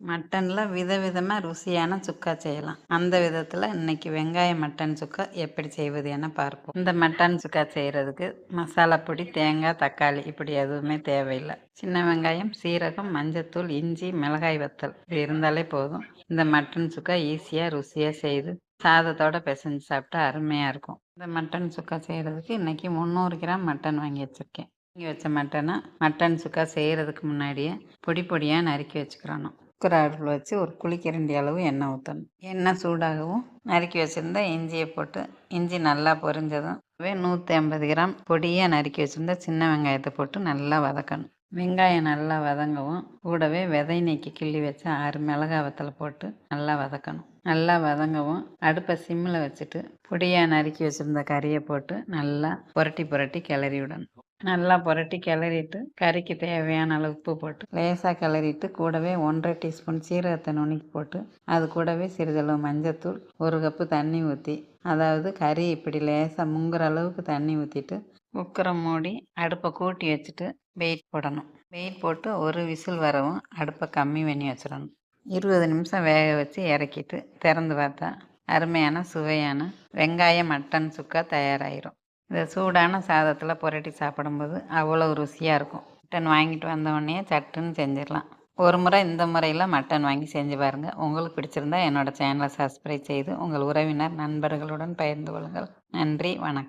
மட்டனில் விதவிதமாக ருசியான சுக்கா செய்யலாம். அந்த விதத்தில் இன்னைக்கு வெங்காய மட்டன் சுக்கா எப்படி செய்வது என பார்ப்போம். இந்த மட்டன் சுக்கா செய்கிறதுக்கு மசாலா பொடி தேங்காய் தக்காளி இப்படி எதுவுமே தேவையில்லை. சின்ன வெங்காயம் சீரகம் மஞ்சத்தூள் இஞ்சி மிளகாய் வத்தல். இது இருந்தாலே போதும். இந்த மட்டன் சுக்கா ஈஸியாக ருசியாக செய்து சாதத்தோட பிசைஞ்சு சாப்பிட்டா அருமையாக இருக்கும். இந்த மட்டன் சுக்கா செய்கிறதுக்கு இன்றைக்கி முந்நூறு கிராம் மட்டன் வாங்கி வச்சுருக்கேன். வாங்கி வச்ச மட்டனை மட்டன் சுக்கா செய்கிறதுக்கு முன்னாடியே பொடி பொடியாக நறுக்கி வச்சுக்கிறணும் குக்கர் அடுப்பில் வச்சு ஒரு குளிக்கரண்டி அளவு எண்ணெய் ஊற்றணும் எண்ணெய் சூடாகவும் நறுக்கி வச்சுருந்தா இஞ்சியை போட்டு இஞ்சி நல்லா பொரிஞ்சதும் நூற்றி ஐம்பது கிராம் பொடியாக நறுக்கி வச்சுருந்தா சின்ன வெங்காயத்தை போட்டு நல்லா வதக்கணும். வெங்காயம் நல்லா வதங்கவும் கூடவே விதை நீக்கி கிள்ளி வச்சு ஆறு மிளகா வத்தலை போட்டு நல்லா வதக்கணும். நல்லா வதங்கவும் அடுப்பை சிம்மில் வச்சுட்டு பொடியாக நறுக்கி வச்சுருந்த கறியை போட்டு நல்லா புரட்டி புரட்டி கிளறி விடணும். நல்லா புரட்டி கிளறிட்டு கறிக்கு தேவையான அளவு உப்பு போட்டு லேசாக கிளறிட்டு கூடவே ஒன்றரை டீஸ்பூன் சீரகத்தை நுணுக்கி போட்டு அது கூடவே சிறிதளவு மஞ்சத்தூள் ஒரு கப்பு தண்ணி ஊற்றி அதாவது கறி இப்படி லேசாக முங்குற அளவுக்கு தண்ணி ஊற்றிட்டு குக்கரை மூடி அடுப்பை கூட்டி வச்சுட்டு வெயிட் போடணும். வெயிட் போட்டு ஒரு விசில் வரவும் அடுப்பை கம்மி பண்ணி வச்சிடணும். இருபது நிமிஷம் வேக வச்சு இறக்கிட்டு திறந்து பார்த்தா அருமையான சுவையான வெங்காய மட்டன் சுக்கா தயாராகிரும் இந்த சூடான சாதத்தில் புரட்டி சாப்பிடும்போது அவ்வளோ ருசியாக இருக்கும். மட்டன் வாங்கிட்டு வந்தவொடனே சட்டுன்னு செஞ்சிடலாம். ஒரு முறை இந்த முறையில் மட்டன் வாங்கி செஞ்சு பாருங்கள் உங்களுக்கு பிடிச்சிருந்தா என்னோடய சேனலை சப்ஸ்கிரைப் செய்து உங்கள் உறவினர் நண்பர்களுடன் பகிர்ந்து கொள்ளுங்கள். நன்றி வணக்கம்.